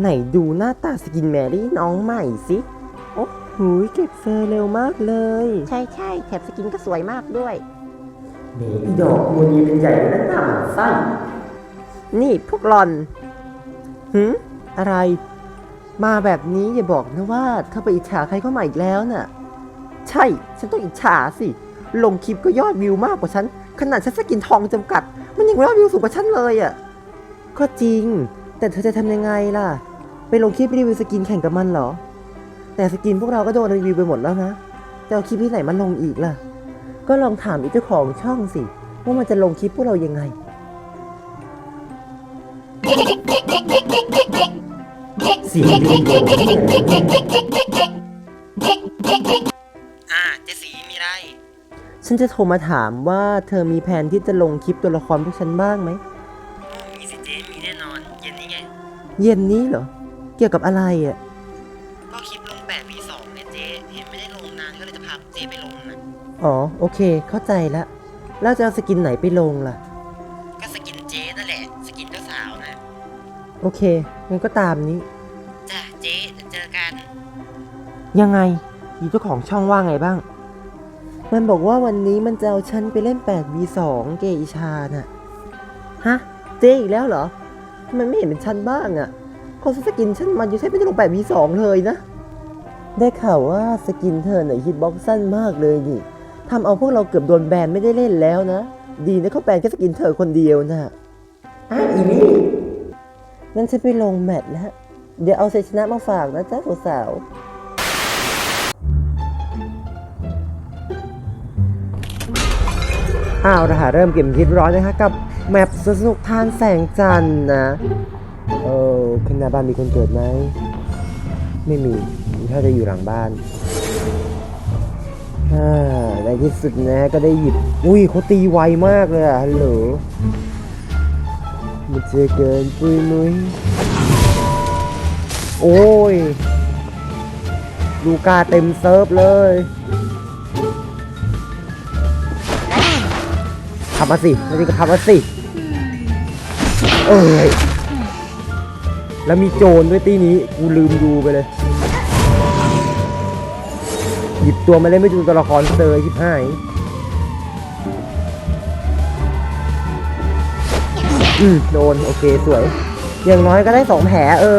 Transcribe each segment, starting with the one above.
ไหนดูหน้าตาสกินแมรี่น้องใหม่สิ โอ้หูยเก็บเฟอร์เร็วมากเลย ใช่ใช่แถบสกินก็สวยมากด้วยเมอีดอกมูนีเป็นใหญ่และหนำไส้นี่พวกหลอนหืมอะไร มาแบบนี้อย่าบอกนะว่าเธอไปอิจฉาใครเข้ามาอีกแล้วน่ะ ใช่ ฉันต้องอิจฉาสิ ลงคลิปก็ยอดวิวมากกว่าฉัน ขนาดฉันสกินทองจำกัด มันยังยอดวิวสูงกว่าฉันเลยอะ ก็จริง แต่เธอจะทำยังไงล่ะ ไปลงคลิปรีวิวสกินแข่งกับมันเหรอ แต่สกินพวกเราก็โดนรีวิวไปหมดแล้วนะจะเอาคลิปที่ไหนมาลงอีกล่ะ ก็ลองถามอีเจ้าของช่องสิว่ามันจะลงคลิปพวกเรายังไง เสียงดีโดดอ่าเจสีมีไร ฉันจะโทรมาถามว่าเธอมีแผนที่จะลงคลิปตัวละครพวกฉันบ้างไหม มีสิเจ๊มีแน่นอน เย็นนี้ไง เย็นนี้เหรอ เกี่ยวกับอะไรอะ ก็คลิปลง8 V2 เนี่ยเจ๊เห็นไม่ได้ลงนานก็เลยจะพาเจ๊ไปลงนะอ๋อ โอเค เข้าใจละแล้วจะเอาสกินไหนไปลงล่ะ ก็สกินเจ๊นั่นแหละ สกินเจ้าสาวนะโอเคงั้นก็ตามนี้ จ้ะเจ๊เดี๋ยวเจอกัน ยังไงอีเจ้าของช่องว่าไงบ้าง มันบอกว่าวันนี้มันจะเอาฉันไปเล่น 8v2 เกอิชาน่ะ ฮะ เจ๊อีกแล้วเหรอ มันไม่เห็นเป็นฉันบ้างอะ่ะเขาซื้อสกินฉันมันยู่ใช้ไม่ได้ลง 8v2 เลยนะ ได้ข่าวว่าสกินเธอไหนฮิตบ็อกซ์สั้นมากเลยนี่ทำเอาพวกเราเกือบโดนแบนไม่ได้เล่นแล้วนะ ดีนะเขาแบนแค่สกินเธอคนเดียวนะ อ้าอีนี่งั้นฉันไปลงแมตช์แล้ว เดี๋ยวเอาชัยชนะมาฝากนะจ๊ะสาวอ้าวนะฮะเริ่มเกมคิดร้อยนะคะกับแมปสนุกทานแสงจันทร์นะ เออขึ้นหน้าบ้านมีคนเกิดไหม ไม่มีถ้าจะอยู่หลังบ้านอ่าในที่สุดนะก็ได้หยิบ อุ้ยเขาตีไวมากเลยอะฮัลโหลมันจะเกินปุ้ยมุ้ยโอ้ย ลูกาเต็มเซิร์ฟเลยขับมาสิไม่ได้ก็ขับมาสิ เอ้ย แล้วมีโจรด้วยตีนี้กูลืมดูไปเลย หยิบตัวมาเล่นไม่ดูตัวละครเซอร์ยิบห้ายอืมโดน โอเคสวย อย่างน้อยก็ได้สองแผลเออ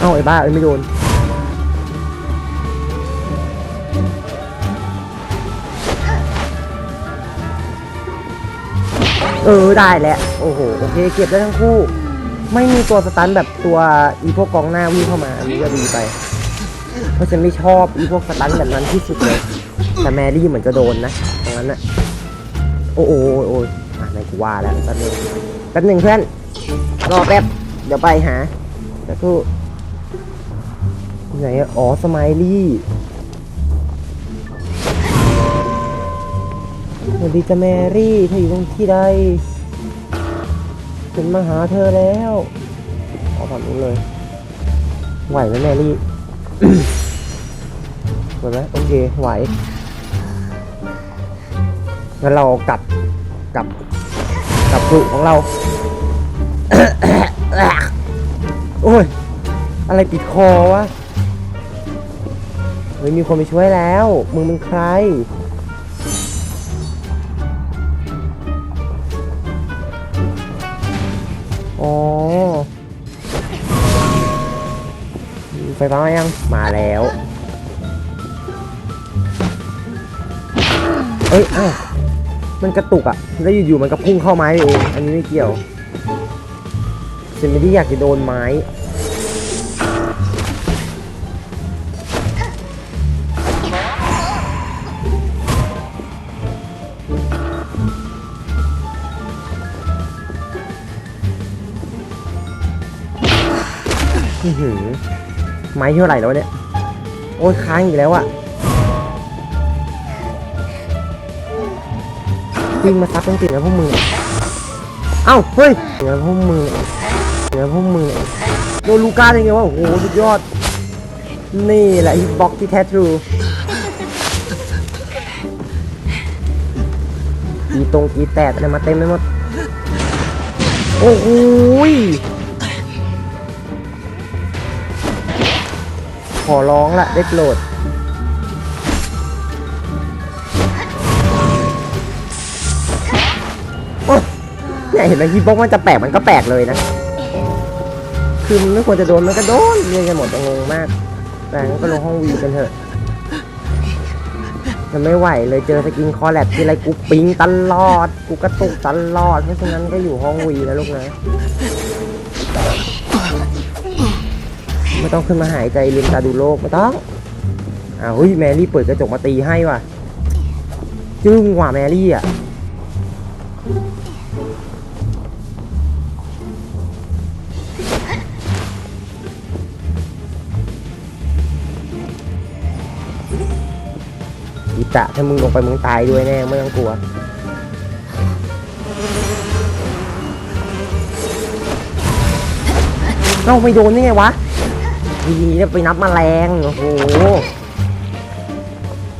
เอ้าไอ้บ้าเอ้ยไม่โดน เออได้แหละโอ้โหโอเคเก็บได้ทั้งคู่ ไม่มีตัวสตันแบบตัวอีพวกกองหน้าวิ่งเข้ามาอันนี้ก็ดีไป เพราะฉันไม่ชอบอีพวกสตันแบบนั้นที่สุดเลยแต่แมรี่เหมือนจะโดนนะตรงนั้นน่ะโอ้โหโอ้โหอะนายกูว่าแล้วแป๊บนึงแป๊บนึงเพื่อนรอแป๊บเดี๋ยวไปหาสักครู่ไหนอะอ๋อสไมลี่ สวัสดีจ้าแมรี่เธออยู่ตรงที่ใดฉันมาหาเธอแล้วเอาฝั่งนู้นเลย ไหวไหมแมรี่ไหวไหมโอเคไหวงั้นเรากลับกลับกลับกลุ่ของเรา โอ้ย อะไรติดคอวะ เฮ้ย มีคนไปช่วยแล้ว มึงเป็นใคร อ๋อไฟฟ้ามายัง มาแล้ว เอ้ยอ้าวมันกระตุกอะ่ะ แล้วอยู่ๆมันก็พุ่งเข้าไม้เอง อันนี้ไม่เกี่ยวฉันไม่ได้อยากจะโดนไม้ หือไม้เท่าไหร่แล้วเนี่ย โอ้ยค้างอีกแล้วอะวิ่งมาซัดต้องติดแล้วพวกมึงเอ้าเฮ้ยเดี๋ยวพวกมึงเดี๋ยวพวกมึงโดนลูก้าได้ไงวะโอ้โหสุดยอด นี่แหละฮิตบ็อกที่แท้ทรูกีตรงกีแตกอะไรมาเต็มไปหมด โอ้โห ขอร้องละได้โปรด โอ๊ยเนี่ยเห็นไหมฮีบ็อกมันจะแปลกมันก็แปลกเลยนะ คือมันไม่ควรจะโดนมันก็โดนเรียนกันหมดงงมากแต่งั้นก็ลงห้องวีกันเถอะมันไม่ไหวเลยเจอสกินคอแลบทีไรกูปิงตลอด กูกระตุกตลอด เพราะฉะนั้นก็อยู่ห้องวีนะลูกนะ ไม่ต้องขึ้นมาหายใจลืมตาดูโลกไม่ต้องอ้าวเฮ้ยแมรี่เปิดกระจกมาตีให้ว่ะ จึ้งว่ะแมรี่อะอิตะถ้ามึงลงไปมึงตายด้วยแน่ไม่ต้องกลัวเอ้าไม่โดนนี่ไงวะ ทีนี่ไปนับแมลงโอ้โห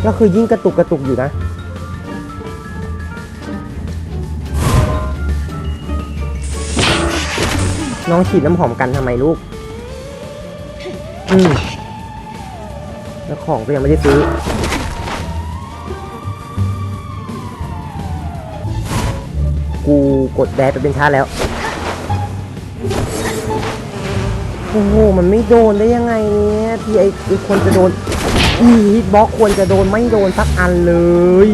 ก็คือยิ่งกระตุกกระตุกอยู่นะ น้องฉีดน้ำหอมกันทำไมลูก อืมแล้วของก็ยังไม่ได้ซื้อกูกดแดดไปเป็นชาแล้ว โอ้โห มันไม่โดนได้ยังไงเนี่ยที่ไอ้ไอ้ควรจะโดนอีฮิตบ็อกควรจะโดนไม่โดนสักอันเลย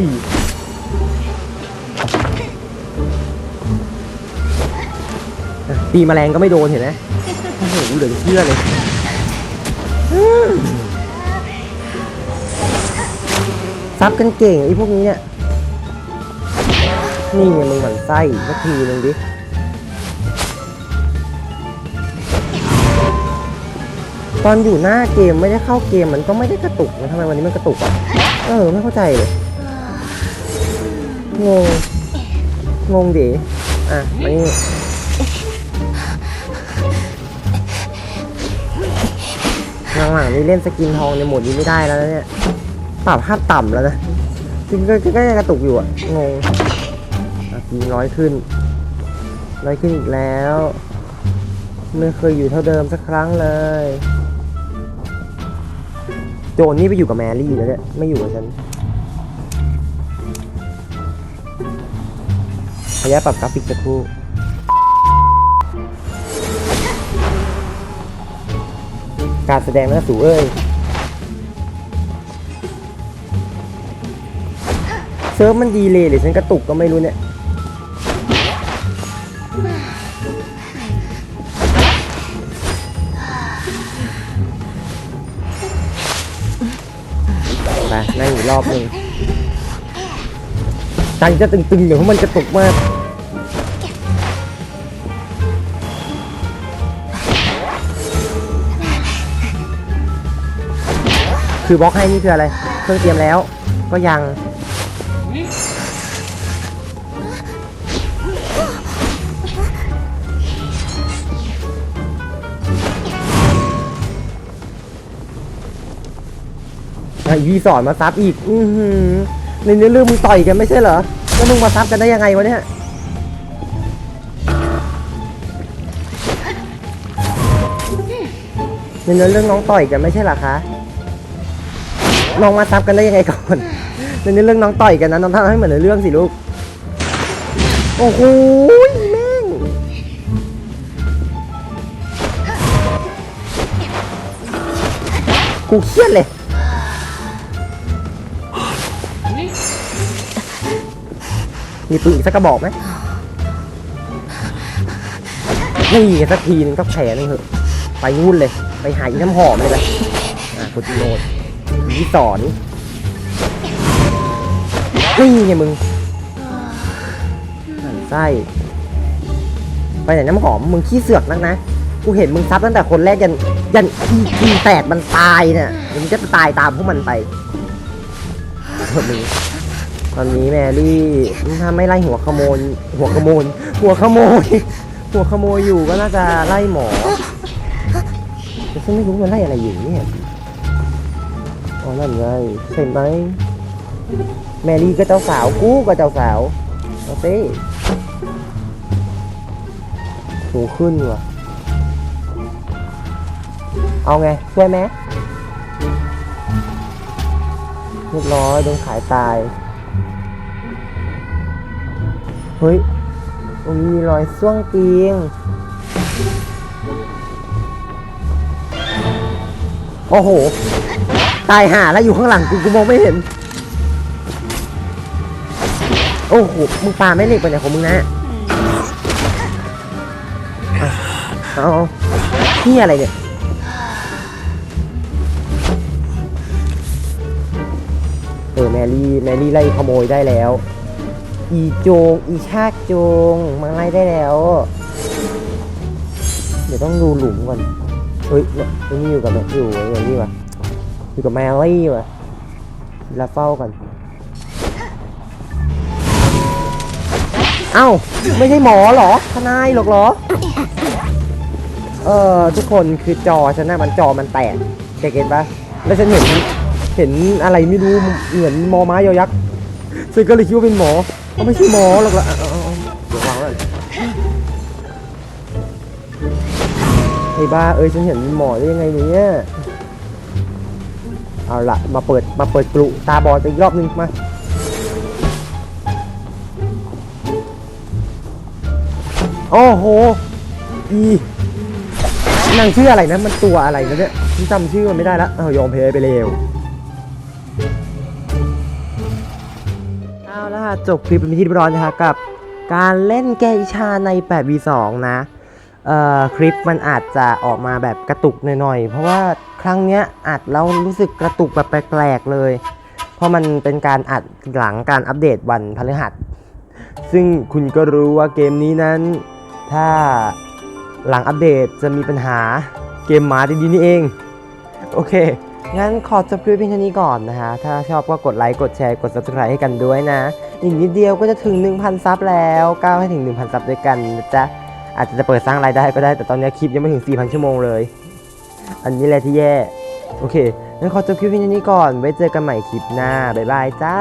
ตีแมลงก็ไม่โดนเห็นไหมโอ้โหเหลือเชื่อเลยซับกันเก่งไอ้พวกนี้เนี่ย นี่ไงมึงหมันไส้สักทีนึงดิ ตอนอยู่หน้าเกมไม่ได้เข้าเกมมันก็ไม่ได้กระตุกนะทำไมวันนี้มันกระตุกอะ เออ ไม่เข้าใจเลย งง งงดิอะมานี่หลังๆนี่เล่นสกินทองในโหมดนี้ไม่ได้แล้วนะเนี่ยปรับภาพต่ำแล้วนะจริงก็ก็ยังกระตุกอยู่อะ งงอะกีน้อยขึ้นน้อยขึ้นอีกแล้ว ไม่เคยอยู่เท่าเดิมสักครั้งเลย โจนนี่ไปอยู่กับแมรี่แล้วเนี่ยไม่อยู่กับฉันขยายปรับกราฟิกสักครู่การแสดงนะสูเอ้ยเซิร์ฟมันดีเลยหรือฉันกระตุกก็ไม่รู้เนี่ย อีกรอบหนึ่งใจจะตึงๆเดี๋ยวเพราะมันกระตุกมากคือบล็อกให้นี่คืออะไร เครื่องเตรียมแล้วก็ยัง อ้วีสอนมาซับอีก อือหือในเนื้อเรื่องมึงต่อยกันไม่ใช่เหรอ แล้วมึงมาซับกันได้ยังไงวะเนี่ย ในเนื้อเรื่องน้องต่อยกันไม่ใช่เหรอคะ น้องมาซับกันได้ยังไงก่อน ในเนื้อเรื่องน้องต่อยกันนะน้องทำให้เหมือนในเรื่องสิลูก โอ้โหแม่งกูเครียดเลย มีปืนอีกสักกระบอกไหมนี่ไงสักทีนึงก็แผลนึงเหอะไปนู่นเลย ไปหาอีน้ำหอมเลยไปอะคุณโนดอีสอนนี่ไงมึงหันไส้ไปไหนน้ำหอมมึงขี้เสือกนักนะกูเห็นมึงซับตั้งแต่คนแรกยันยันทีทีแตกมันตายเนี่ยมึงจะตายตามพวกมันไปมึง ตอนนี้แมรี่ถ้าไม่ไล่หัวขโมยหัวขโมยหัวขโมยหัวขโมยอยู่ก็น่าจะไล่หมอแต่ฉันไม่รู้มันไล่อะไรอยู่เนี่ยอ๋อนั่นไงใช่ไหมแมรี่ก็เจ้าสาวกูก็เจ้าสาวเอาสิสูงขึ้นว่ะเอาไงช่วยไหมเรียบร้อยโดนขายตาย เฮ้ย ตรงนี้มีรอยส้วงเตียง โอ้โห ตายห่าแล้วอยู่ข้างหลังกูกูมองไม่เห็น โอ้โห มึงปาไม่เหล็กไปไหนของมึงนะเอาเอานี่อะไรเนี่ยเออแมรี่แมรี่ไล่ขโมยได้แล้ว อีโจง อีชากโจง มาไล่ได้แล้ว เดี๋ยวต้องดูหลุมก่อน เฮ้ยเนี่ยไอ้นี่อยู่กับแมอยู่อย่นี้วะอยู่กับแมรี่วะแล้วเฝ้ากันเอ้า ไม่ใช่หมอหรอ ทนายหรอกเหรอ เออทุกคนคือจอฉันน่ะมันจอมันแตกแกเก็ตปะแล้วฉันเห็นเห็นอะไรไม่รู้เหมือนมอม้ายอยักษ์ซึ่งก็เลยคิดว่าเป็นหมอ เขาไม่ใช่หมอหรอกละเอาเอาเอาเดี๋ยววางไว้ไอ้บ้าเอ้ยฉันเห็นหมอได้ยังไงเนี่ยเอาละมาเปิดมาเปิดกลุตาบอดอีกรอบนึงมาโอ้โหอีนางชื่ออะไรนะมันตัวอะไรนะเนี่ยฉันจำชื่อมันไม่ได้ละเอายอมแพ้ไปเร็ว เอาละค่ะจบคลิปเป็นที่เรียบร้อยนะคะกับ การเล่นแกอิชาใน 8v2 นะเอ่อคลิปมันอาจจะออกมาแบบกระตุกหน่อยๆ เพราะว่าครั้งเนี้ยอัดแล้วรู้สึกกระตุกแบบแปลกๆเลย เพราะมันเป็นการอัดหลังการอัปเดตวันพฤหัส ซึ่งคุณก็รู้ว่าเกมนี้นั้น ถ้าหลังอัปเดตจะมีปัญหาเกมหมาดีๆนี่เอง โอเค งั้นขอจบคลิปเพียงเท่านี้ก่อนนะฮะ ถ้าชอบก็กดไลค์ กดแชร์ กด subscribe ให้กันด้วยนะ อีกนิดเดียวก็จะถึง 1,000 ซับแล้วก้าวให้ถึง 1,000 ซับด้วยกันนะจ๊ะ อาจจะเปิดสร้างรายได้ก็ได้ แต่ตอนนี้คลิปยังไม่ถึง 4,000 ชั่วโมงเลย อันนี้แหละที่แย่ โอเค งั้นขอจบคลิปเพียงเท่านี้ก่อน ไว้เจอกันใหม่คลิปหน้า บ๊ายบายจ้า